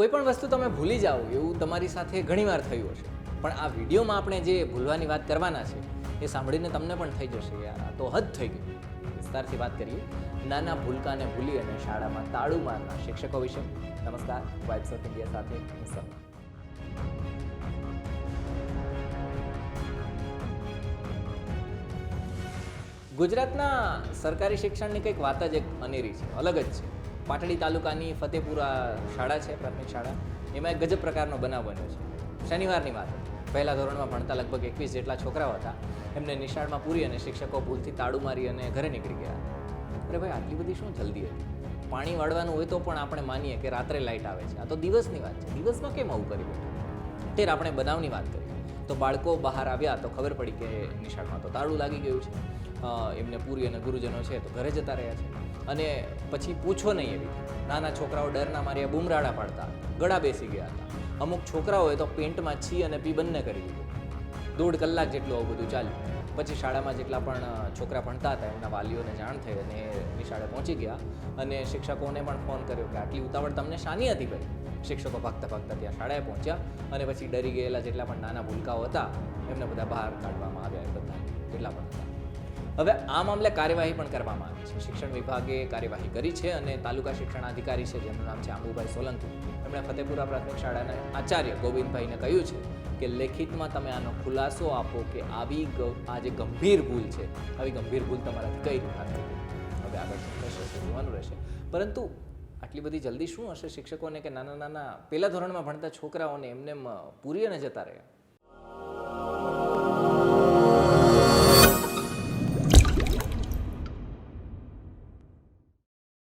કોઈ પણ વસ્તુ તમે ભૂલી જાઓ, એવું તમારી સાથે ઘણીવાર થયું હશે. પણ આ વિડીયોમાં આપણે જે ભૂલવાની વાત કરવાના છે, એ સાંભળીને તમને પણ થઈ જશે. યાર આ તો હદ થઈ ગયું વિસ્તારથી વાત કરીએ. નાના ભૂલકાને ભૂલી અને શાળામાં તાળું મારના શિક્ષકો વિશે. નમસ્કાર. વાઇબ્સ ઓફ ઇન્ડિયા સાથે હું ગુજરાતના સરકારી શિક્ષણની કંઈક વાત જ એક અનેરી છે. અલગ જ છે. પાટડી તાલુકાની ફતેપુરા શાળા છે, પ્રાથમિક શાળા. એમાં એક ગજબ પ્રકારનો બનાવ બન્યો છે. શનિવારની વાત. પહેલા ધોરણમાં ભણતા લગભગ એકવીસ જેટલા છોકરાઓ હતા. એમને નિશાળમાં પૂરી અને શિક્ષકો ભૂલથી તાળું મારી અને ઘરે નીકળી ગયા. અરે ભાઈ, આટલી બધી શું જલ્દી હતી? પાણી વાળવાનું હોય તો પણ આપણે માનીએ કે રાત્રે લાઇટ આવે છે. આ તો દિવસની વાત છે. દિવસમાં કેમ આવું કરી બેઠા ત્યારે આપણે બનાવની વાત કરી. તો બાળકો બહાર આવ્યા તો ખબર પડી કે નિશાળમાં તો તાળું લાગી ગયું છે. એમને પૂરી અને ગુરુજનો છે તો ઘરે જતા રહ્યા છે. અને પછી પૂછો નહીં એવી નાના છોકરાઓ ડરના માર્યા બૂમરાડા પાડતા. ગળા બેસી ગયા હતા. અમુક છોકરાઓએ તો પેન્ટમાં છી અને પી બંને કરી દીધું. દોઢ કલાક જેટલું આવું બધું ચાલ્યું. પછી શાળામાં જેટલા પણ છોકરા ભણતા હતા, એમના વાલીઓને જાણ થઈ અને એ નિશાળે પહોંચી ગયા. અને શિક્ષકોને પણ ફોન કર્યો કે આટલી ઉતાવળ તમને શાની હતી ભાઈ? શિક્ષકો ભાગતા ભાગતા ત્યાં શાળાએ પહોંચ્યા અને પછી ડરી ગયેલા જેટલા પણ નાના ભૂલકાઓ હતા, એમને બધા બહાર કાઢવામાં આવ્યા બધા. જેટલા પણ હતા. હવે આ મામલે કાર્યવાહી પણ કરવામાં આવી છે. શિક્ષણ વિભાગે કાર્યવાહી કરી છે અને તાલુકા શિક્ષણાધિકારી છે, જેમનું નામ છે આંબુભાઈ સોલંકી. એમણે ફતેપુરા પ્રાથમિક શાળાના આચાર્ય ગોવિંદભાઈને કહ્યું છે કે લેખિતમાં તમે આનો ખુલાસો આપો કે આવી આ જે ગંભીર ભૂલ છે, આવી ગંભીર ભૂલ તમારાથી કઈ રીતના હવે આગળ શું થશે જોવાનું રહેશે. પરંતુ આટલી બધી જલ્દી શું હશે? શિક્ષકોને કે નાના નાના પહેલા ધોરણમાં ભણતા છોકરાઓને એમને એમ પૂરી અને જતા રહ્યા